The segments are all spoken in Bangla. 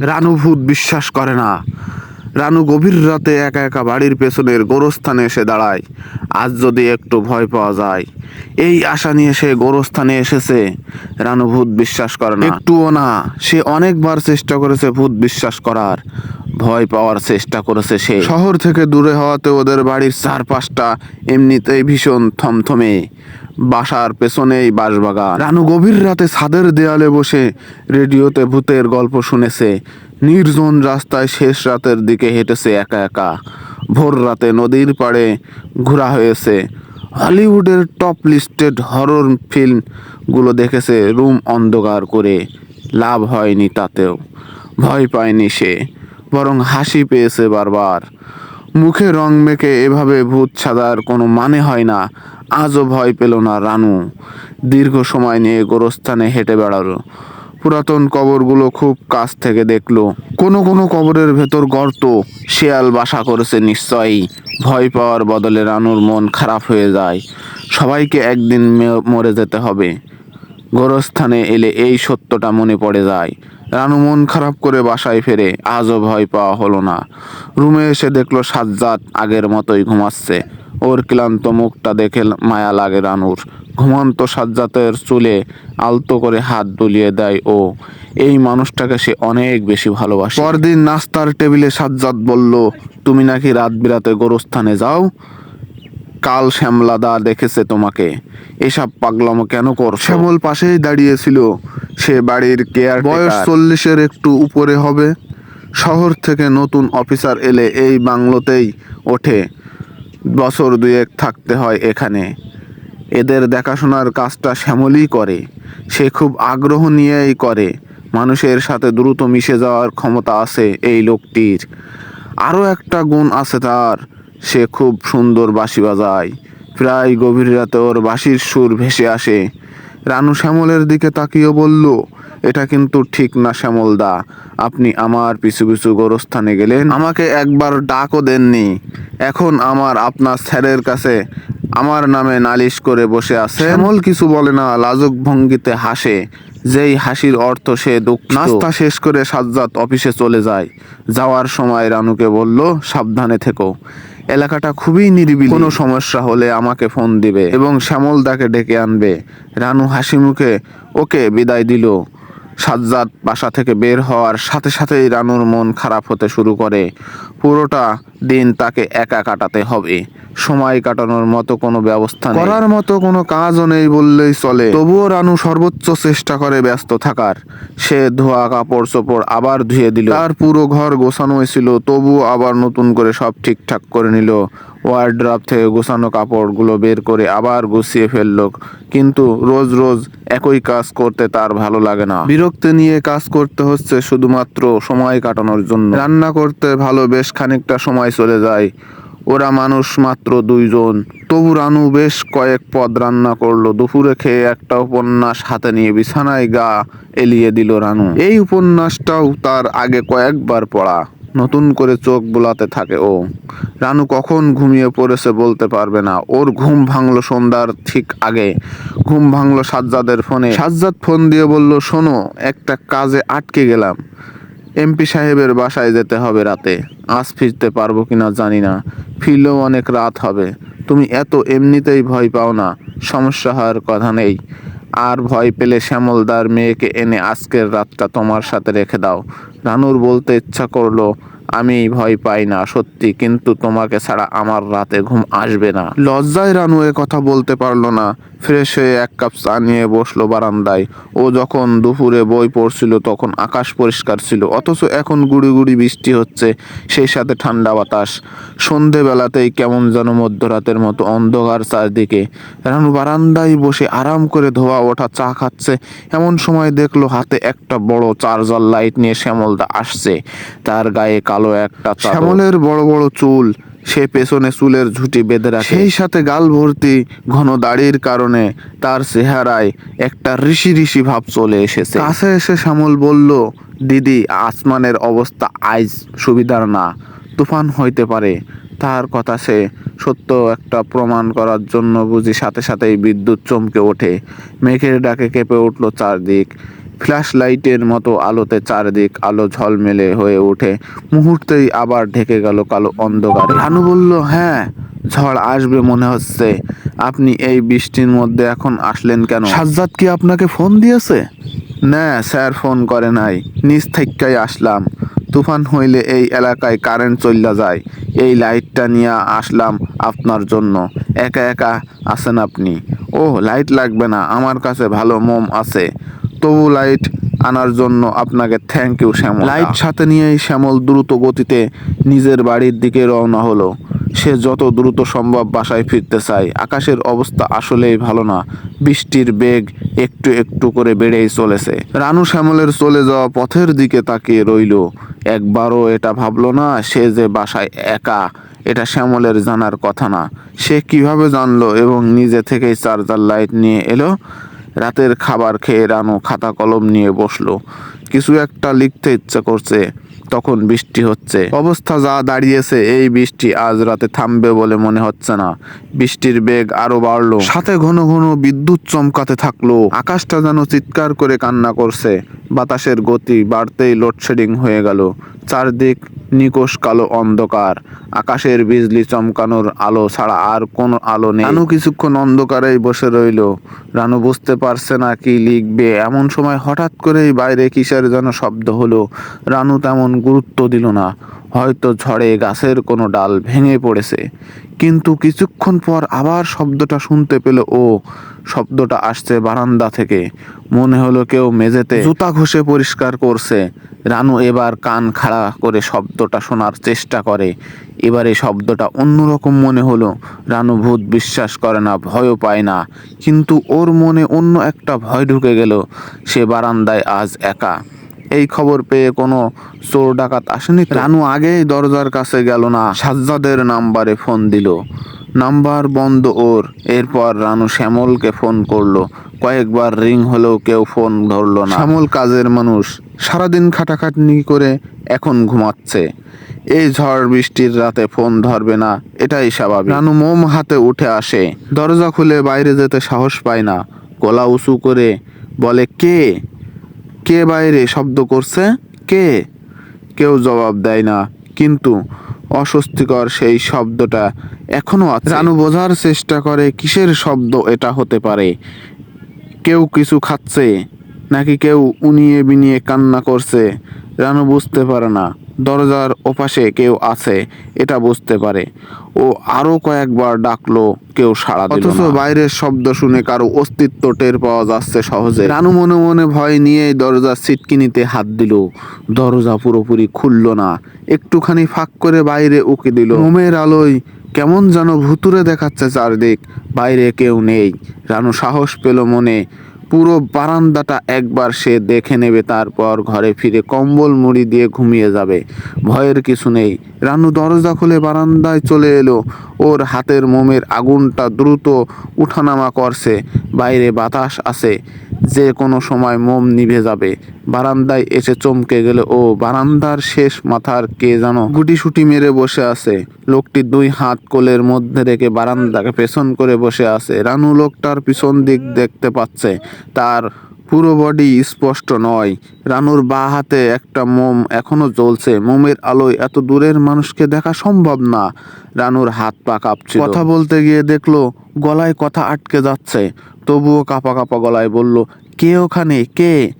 রানু ভূত বিশ্বাস করে না। রানু গভীর রাতে একা একা বাড়ির পেছনের গোরস্থানে এসে দাঁড়ায়। আজ যদি একটু ভয় পাওয়া যায়। এই আশা নিয়ে সে গোরস্থানে এসেছে। রানু ভূত বিশ্বাস করে না। একটুও না। সে অনেকবার চেষ্টা করেছে ভূত বিশ্বাস করার। ভয় পাওয়ার চেষ্টা করেছে সে। শহর থেকে দূরে হওয়াতে ওদের বাড়ির চারপাশটা এমনিতেই ভীষণ থমথমে। বাসার পেছনেই বাঁশবাগান। রানু গভীর রাতে ছাদের দেয়ালে বসে রেডিওতে ভূতের গল্প শুনেছে। নির্জন রাস্তায় শেষ রাতের দিকে হেঁটেছে একা একা। ভোর রাতে নদীর পাড়ে ঘোরা হয়েছে। হলিউডের টপ লিস্টেড হরর ফিল্মগুলো দেখেছে রুম অন্ধকার করে। লাভ হয়নি তাতেও। ভয় পায়নি সে, বরং হাসি পেয়েছে বারবার। মুখে রং মেখে এভাবে ভূত ছাদার কোনো মানে হয় না। আজও ভয় পেল না রানু। দীর্ঘ সময় নিয়ে গোরস্থানে হেঁটে বেড়ালো। পুরাতন কবরগুলো খুব কাছ থেকে দেখল। কোনো কোনো কবরের ভেতর গর্ত, শেয়াল বাসা করেছে নিশ্চয়ই। ভয় পাওয়ার বদলে রানুর মন খারাপ হয়ে যায়। সবাইকে একদিন মরে যেতে হবে। গোরস্থানে এলে এই সত্যটা মনে পড়ে যায়। রানু মন খারাপ করে বাসায় ফেরে আজও ভয় পাওয়া হলো না। রুমে এসে দেখল সাজ্জাদ আগের মতোই ঘুমাচ্ছে। ওর ক্লান্ত মুখটা দেখে মায়া লাগে রানুর। ঘুমন্ত সাজ্জাতের চুলে আলতো করে হাত দুলিয়ে দেয় ও। এই মানুষটাকে সে অনেক বেশি ভালোবাসে। পরদিন নাস্তার টেবিলে সাজ্জাদ বলল তুমি নাকি রাত বিরাতে গোরস্থানে যাও? কাল শ্যামলাদা দেখেছে তোমাকে। এসব পাগলামো কেন কর শ্যামল পাশেই দাঁড়িয়েছিল। সে বাড়ির কেয়ার বয়স চল্লিশের একটু উপরে হবে। শহর থেকে নতুন অফিসার এলে এই বাংলোতেই ওঠে। বছর দুয়েক থাকতে হয় এখানে। এদের দেখাশোনার কাজটা শ্যামলই করে। সে খুব আগ্রহ নিয়েই করে। মানুষের সাথে দ্রুত মিশে যাওয়ার ক্ষমতা আছে এই লোকটির। আরও একটা গুণ আছে তার। সে খুব সুন্দর বাঁশি বাজায়। প্রায় গভীর রাতে ওর বাঁশির সুর ভেসে আসে। রানু শ্যামলের দিকে তাকিয়ে বলল এটা কিন্তু ঠিক না শ্যামলদা আপনি আমার পিছু পিছু গোরস্থানে গেলেন। আমাকে একবার ডাকও দেননি। এখন আমার আপনার স্যারের কাছে আমার নামে নালিশ করে বসে আছে শ্যামল কিছু বলে না, লাজুক ভঙ্গিতে হাসে। যেই হাসির অর্থ সে দুঃখ নাস্তা শেষ করে সাজ্জাদ অফিসে চলে যায়। যাওয়ার সময় রানুকে বলল, সাবধানে থেকো। এলাকাটা খুবই নিরিবিলি। কোনো সমস্যা হলে আমাকে ফোন দিবে এবং শ্যামল দাকে ডেকে আনবে। রানু হাসি মুখে ওকে, বিদায় দিল। সাজ্জাদ বাসা থেকে বের হওয়ার সাথে সাথেই রানুর মন খারাপ হতে শুরু করে। পুরোটা দিন তাকে একা কাটাতে হবে। সময় কাটানোর মতো কোনো ব্যবস্থা করার মতো কোনো কাজও নেই বললেই চলে। তবুও রানু সর্বোচ্চ চেষ্টা করে ব্যস্ত থাকার। সে ধোয়া কাপড় চোপড় আবার ধুয়ে দিল। তার পুরো ঘর গোছানো ছিল, তবুও আবার নতুন করে সব ঠিকঠাক করে নিল। ওয়ার্ড্রপ থেকে গোছানো কাপড়গুলো বের করে আবার গুছিয়ে ফেলল। কিন্তু রোজ রোজ একই কাজ করতে তার ভালো লাগে না। বিরক্তি নিয়ে কাজ করতে হচ্ছে শুধুমাত্র সময় কাটানোর জন্য। রান্না করতে ভালো বেশ খানিকটা সময় চলে যায়। ওরা মানুষ মাত্র দুইজন। তবু রানু বেশ কয়েক পদ রান্না করল। দুপুরে খেয়ে একটা উপন্যাস হাতে নিয়ে বিছানায় গা এলিয়ে দিল রানু। এই উপন্যাসটাও তার আগে কয়েকবার পড়া। নতুন করে চোখ বোলাতে থাকে ও। রানু কখন ঘুমিয়ে পড়েছে বলতে পারবে না। ওর ঘুম ভাঙলো সন্ধ্যার ঠিক আগে। ঘুম ভাঙলো সাজ্জাদের ফোনে। সাজ্জাদ ফোন দিয়ে বলল শোনো একটা কাজে আটকে গেলাম। এমপি সাহেবের বাসায় যেতে হবে রাতে। আজ ফিরতে পারব কিনা জানি না। ফিরলেও অনেক রাত হবে। তুমি এত এমনিতেই ভয় পাও না। সমস্যা হওয়ার কথা নেই। আর ভয় পেলে শ্যামলদার মেয়েকে এনে আজকের রাতটা তোমার সাথে রেখে দাও। রানুর বলতে ইচ্ছা করল আমি ভয় পাই না, সত্যি। কিন্তু তোমাকে ছাড়া আমার রাতে ঘুম আসবে না। লজ্জায় রানু এ কথা বলতে পারল না। ফ্রেশ হয়ে এক কাপ চা নিয়ে বসল বারান্দায়। ও যখন দুপুরে বই পড়ছিল তখন আকাশ পরিষ্কার ছিল, অথচ এখন গুড়ি গুড়ি বৃষ্টি হচ্ছে, সেই সাথে ঠান্ডা বাতাস। সন্ধেবেলাতেই কেমন যেন মধ্যরাতের মতো অন্ধকার চারদিকে। রানু বারান্দায় বসে আরাম করে ধোয়া ওঠা চা খাচ্ছে। এমন সময় দেখল হাতে একটা বড় চার্জার লাইট নিয়ে শ্যামলদা আসছে। তার গায়ে কালো একটা শ্যামলের বড় বড় চুল সে পেছনে চুলের ঝুঁটি বেঁধে রাখে। সেই সাথে গাল ভর্তি ঘন দাড়ির কারণে তার চেহারায় একটা ঋষি ঋষি ভাব চলে এসেছে। কাছে এসে শ্যামল বলল দিদি আসমানের অবস্থা আইজ সুবিধার না। তুফান হইতে পারে। তার কথা সে সত্য একটা প্রমাণ করার জন্য বুঝি সাথে সাথেই বিদ্যুৎ চমকে ওঠে। মেঘের ডাকে কেঁপে উঠল চারদিক। ফ্ল্যাশ লাইটের মতো আলোতে চারদিক আলো ঝলমেলে হয়ে ওঠে। মুহূর্তেই আবার ঢেকে গেল কালো অন্ধকারে। রানু বলল হ্যাঁ ঝড় আসবে মনে হচ্ছে। আপনি এই বৃষ্টির মধ্যে এখন আসলেন কেন? সাজ্জাদ কি আপনাকে ফোন দিয়েছে? না স্যার ফোন করে নাই। নিজ থেকেই আসলাম। তুফান হইলে এই এলাকায় কারেন্ট চল্লা যায়। এই লাইটটা নিয়ে আসলাম আপনার জন্য। একা একা আছেন আপনি। ও লাইট লাগবে না। আমার কাছে ভালো মোম আছে। তবু লাইট আনার জন্য আপনাকে থ্যাংক ইউ শ্যামল লাইট সাথে নিয়েই শ্যামল দ্রুত গতিতে নিজের বাড়ির দিকে রওনা হলো। সে যত দ্রুত সম্ভব বাসায় ফিরতে চায়। আকাশের অবস্থা আসলেই ভালো না। বৃষ্টির বেগ একটু একটু করে বেড়েই চলেছে। রানু শ্যামলের চলে যাওয়া পথের দিকে তাকিয়ে রইল। একবারও এটা ভাবলো না সে যে বাসায় একা। এটা শ্যামলের জানার কথা না। সে কীভাবে জানলো এবং নিজে থেকেই চার্জার লাইট নিয়ে এলো? রাতের খাবার খেয়ে রানু খাতা কলম নিয়ে বসল। কিছু একটা লিখতে ইচ্ছা করছে, তখন বৃষ্টি হচ্ছে। অবস্থা যা দাঁড়িয়েছে, এই বৃষ্টি আজ রাতে থামবে বলে মনে হচ্ছে না। বৃষ্টির বেগ আরও বাড়লো। সাথে ঘন ঘন বিদ্যুৎ চমকাতে থাকল। আকাশটা যেন চিৎকার করে কান্না করছে। বাতাসের গতি বাড়তেই লোডশেডিং হয়ে গেল। চারদিক নিকোষ কালো অন্ধকার। আকাশের বিজলি চমকানোর আলো ছাড়া আর কোনো আলো নেই। রানু কিছুক্ষণ অন্ধকারেই বসে রইল। রানু বুঝতে পারছে না কি লিখবে। এমন সময় হঠাৎ করেই বাইরে কিসের যেন শব্দ হলো। রানু তেমন গুরুত্ব দিল না। হয়তো ঝড়ে গাছের কোনো ডাল ভেঙে পড়েছে। কিন্তু কিছুক্ষণ পর আবার শব্দটা শুনতে পেল, ও, শব্দটা আসছে বারান্দা থেকে। মনে হলো কেউ মেঝেতে জুতা ঘষে পরিষ্কার করছে। রানু এবার কান খাড়া করে শব্দটা শোনার চেষ্টা করে। এবারে শব্দটা অন্যরকম মনে হলো। রানু ভূত বিশ্বাস করে না, ভয়ও পায় না। কিন্তু ওর মনে অন্য একটা ভয় ঢুকে গেল। সে বারান্দায় আজ একা। এই খবর পেয়ে কোনো চোর ডাকাত আসেনি? রানু আগেই দরজার কাছে গেল না। সাজ্জাদের নাম্বারে ফোন দিল। নাম্বার বন্ধ ওর। এরপর রানু শ্যামলকে ফোন করল। কয়েকবার রিং হলেও কেউ ফোন ধরলো না। শ্যামল কাজের মানুষ। সারাদিন খাটাখাটনি করে এখন ঘুমাচ্ছে। এই ঝড় বৃষ্টির রাতে ফোন ধরবে না। এটাই স্বাভাবিক। রানু মোম হাতে উঠে আসে। দরজা খুলে বাইরে যেতে সাহস পায় না। গলা উঁচু করে বলে কে? কে বাইরে শব্দ করছে? কে? কেউ জবাব দেয় না। কিন্তু অস্বস্তিকর সেই শব্দটা এখনও আছে। রানু বোঝার চেষ্টা করে কিসের শব্দ এটা হতে পারে। কেউ কিছু খাচ্ছে, নাকি কেউ উনিয়ে বিনিয়ে কান্না করছে? রানু বুঝতে পারে না। দরজার ওপাশে কেউ আছে এটা বুঝতে পারে। ও আরও কয়েকবার ডাকলো কেউ সাড়া দিল অথচ বাইরের শব্দ শুনে কারও অস্তিত্ব টের পাওয়া যাচ্ছে সহজে। রানু মনে মনে ভয় নিয়ে দরজার সিটকিনিতে হাত দিল। দরজা পুরোপুরি খুলল না। একটুখানি ফাঁক করে বাইরে উকি দিল। মোমের আলোয় কেমন যেন ভুতুরে দেখাচ্ছে চারদিক। বাইরে কেউ নেই। রানু সাহস পেল মনে। পুরো বারান্দাটা একবার সে দেখে নেবে, তারপর ঘরে ফিরে কম্বল মুড়ি দিয়ে ঘুমিয়ে যাবে। ভয়ের কিছু নেই। রানু দরজা খুলে বারান্দায় চলে এলো। ওর হাতের মোমের আগুনটা দ্রুত উঠানামা করছে। বাইরে বাতাস আছে। যে কোনো সময় মোম নিভে যাবে। বারান্দায় এসে চমকে গেল। ও বারান্দার শেষ মাথার কে যেন গুটিসুটি মেরে বসে আছে। লোকটি দুই হাত কোলের মধ্যে রেখে বারান্দাকে পেছন করে বসে আছে। রানু লোকটার পিছন দিক দেখতে পাচ্ছে। তার পুরো বডি স্পষ্ট নয়। রানুর বা হাতে একটা মোম এখনও জ্বলছে। মোমের আলোয় এত দূরের মানুষকে দেখা সম্ভব না। রানুর হাত পা কাঁপছে কথা বলতে গিয়ে দেখল, গলায় কথা আটকে যাচ্ছে। তবুও কাঁপা কাঁপা গলায় বলল, কে ওখানে? কে?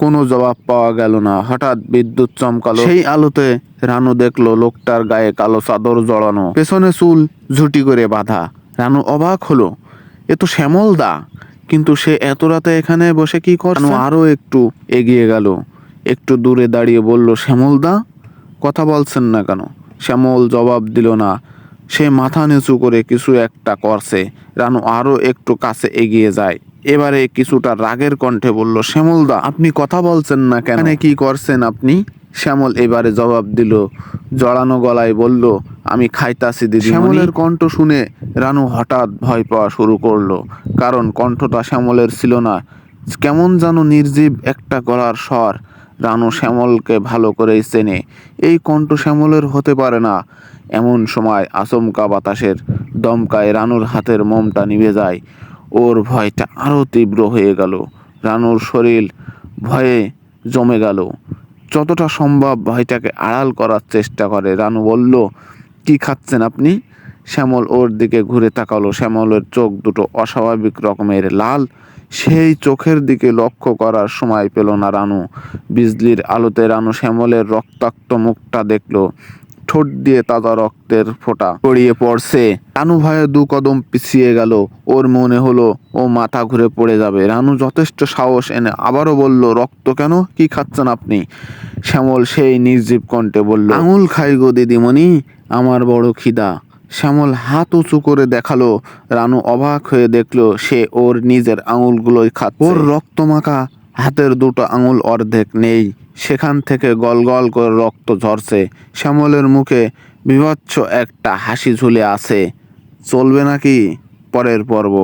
কোনো জবাব পাওয়া গেল না। হঠাৎ বিদ্যুৎ চমকালো। সেই আলোতে রানু দেখল লোকটার গায়ে কালো চাদর জড়ানো। পেছনে চুল ঝুটি করে বাঁধা। রানু অবাক হলো, এ তো শ্যামল দা। কিন্তু সে এত রাতে এখানে বসে কি করছে? আরও একটু এগিয়ে গেল। একটু দূরে দাঁড়িয়ে বলল, শ্যামল দা? কথা বলছেন না কেন? শ্যামল জবাব দিল না। সে মাথা নিচু করে কিছু একটা করছে। রানু আরও একটু কাছে এগিয়ে যায়। এবারে কিছুটা রাগের কণ্ঠে বলল, শ্যামলদা, আপনি কথা বলছেন না কেন? কি করছেন আপনি? শ্যামল এবারে জবাব দিল, জড়ানো গলায় বলল, আমি খাইতাছি দিদি শ্যামলের কণ্ঠ শুনে রানু হঠাৎ ভয় পাওয়া শুরু করল, কারণ কণ্ঠটা শ্যামলের ছিল না। কেমন যেন নির্জীব একটা গলার স্বর, রানু শ্যামলকে ভালো করেই চেনে। এই কণ্ঠ শ্যামলের হতে পারে না। এমন সময় আচমকা বাতাসের দমকায় রানুর হাতের মোমটা নিভে যায়। ওর ভয়টা আরও তীব্র হয়ে গেল। রানুর শরীর ভয়ে জমে গেল। যতটা সম্ভব ভয়টাকে আড়াল করার চেষ্টা করে। রানু বলল, কি খাচ্ছেন আপনি? শ্যামল ওর দিকে ঘুরে তাকালো। শ্যামলের চোখ দুটো অস্বাভাবিক রকমের লাল। সেই চোখের দিকে লক্ষ্য করার সময় পেল না রানু। বিজলির আলোতে রানু শ্যামলের রক্তাক্ত মুখটা দেখল। ঠোঁট দিয়ে তাজা রক্তের ফোঁটা গড়িয়ে পড়ছে। রানু ভয়ে দু কদম পিছিয়ে গেল। ওর মনে হলো, ও মাথা ঘুরে পড়ে যাবে। রানু যথেষ্ট সাহস এনে আবারও বলল, রক্ত কেন? কি খাচ্ছেন আপনি? শ্যামল সেই নির্জীব কণ্ঠে বলল, আঙুল খাই গো দিদিমণি, আমার বড় খিদা। শ্যামল হাত উঁচু করে দেখাল। রানু অবাক হয়ে দেখল, সে ওর নিজের আঙুলগুলোই খাচ্ছে। ওর রক্তমাখা হাতের দুটো আঙুল অর্ধেক নেই। সেখান থেকে গল গল করে রক্ত ঝরছে। শ্যামলের মুখে বিভৎস একটা হাসি ঝুলে আছে। চলবে নাকি পরের পর্ব?